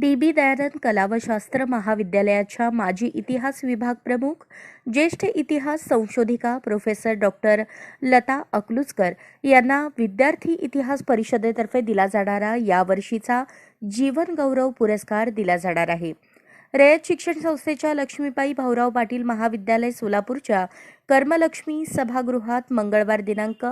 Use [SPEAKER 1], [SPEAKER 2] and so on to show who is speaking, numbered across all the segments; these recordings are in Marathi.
[SPEAKER 1] डी बी दयानंद कला व शास्त्र महाविद्यालयाच्या माजी इतिहास विभाग प्रमुख ज्येष्ठ इतिहास संशोधिका प्रोफेसर डॉक्टर लता अकलुजकर यांना विद्यार्थी इतिहास परिषदेतर्फे दिला जाणारा यावर्षीचा जीवन गौरव पुरस्कार दिला जाणार आहे. रयत शिक्षण संस्थेच्या लक्ष्मीबाई भाऊराव पाटील महाविद्यालय सोलापूरच्या कर्मलक्ष्मी सभागृहात मंगळवार दिनांक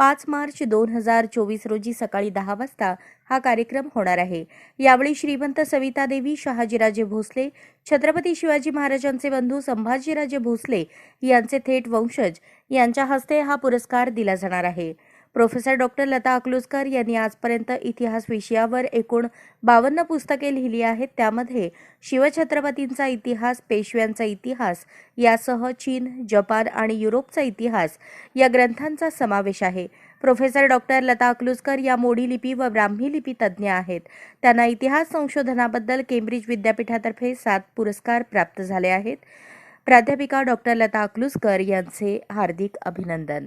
[SPEAKER 1] पाच मार्च दोन हजार चोवीस रोजी सकाळी दहा वाजता हा कार्यक्रम होणार आहे. यावेळी श्रीमंत सवितादेवी शहाजीराजे भोसले छत्रपती शिवाजी महाराजांचे बंधू संभाजीराजे भोसले यांचे थेट वंशज यांच्या हस्ते हा पुरस्कार दिला जाणार आहे. प्रोफेसर डॉक्टर लता अकलुसकर यांनी आजपर्यंत इतिहास विषयावर एकूण बावन्न पुस्तके लिहिली आहेत. त्यामध्ये शिवछत्रपतींचा इतिहास पेशव्यांचा इतिहास यासह चीन जपान आणि युरोपचा इतिहास या ग्रंथांचा समावेश आहे. प्रोफेसर डॉक्टर लता अकलुसकर या मोडी लिपी व ब्राह्मी लिपी तज्ज्ञ आहेत. त्यांना इतिहास संशोधनाबद्दल केम्ब्रिज विद्यापीठातर्फे सात पुरस्कार प्राप्त झाले आहेत. प्राध्यापिका डॉक्टर लता अकलुसकर यांचे हार्दिक अभिनंदन.